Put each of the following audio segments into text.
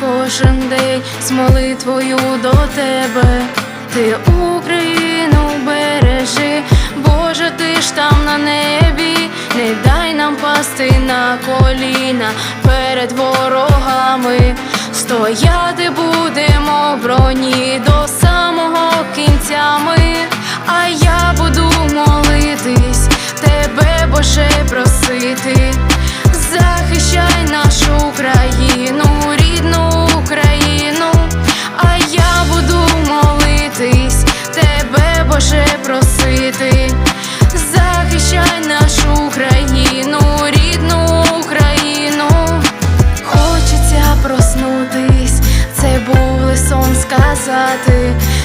кожен день з молитвою до тебе. Ти Україну бережи, Боже, ти ж там на небі, не дай нам пасти на коліна перед ворогами. Стояти будемо в броні до самого кінця ми, а я буду молитись, тебе Боже просити,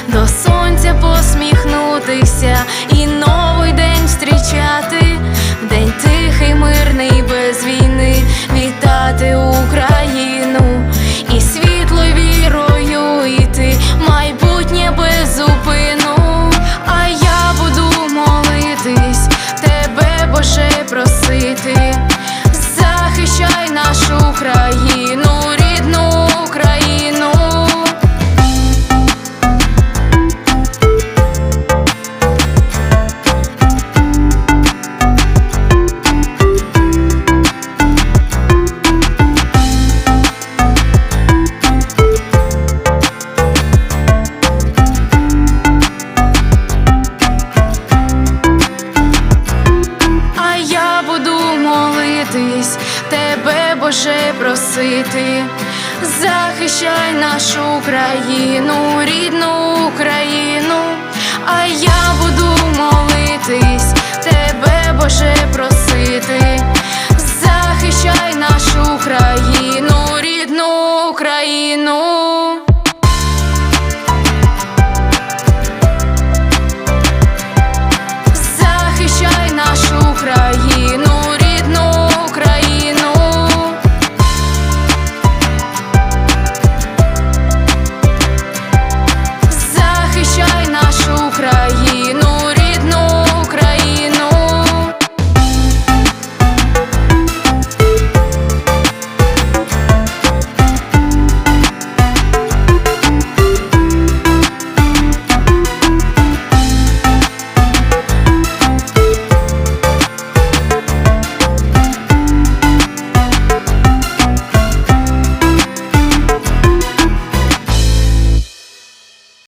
до сонця посміхнутися і новий день зустрічати, день тихий, мирний, без війни, вітати Україну і світлою вірою йти, майбутнє без зупину. А я буду молитись, тебе Боже просити, захищай нашу Боже просити, захищай нашу країну, рідну Україну, а я буду молитись, тебе, Боже, просити, захищай нашу країну, рідну Україну.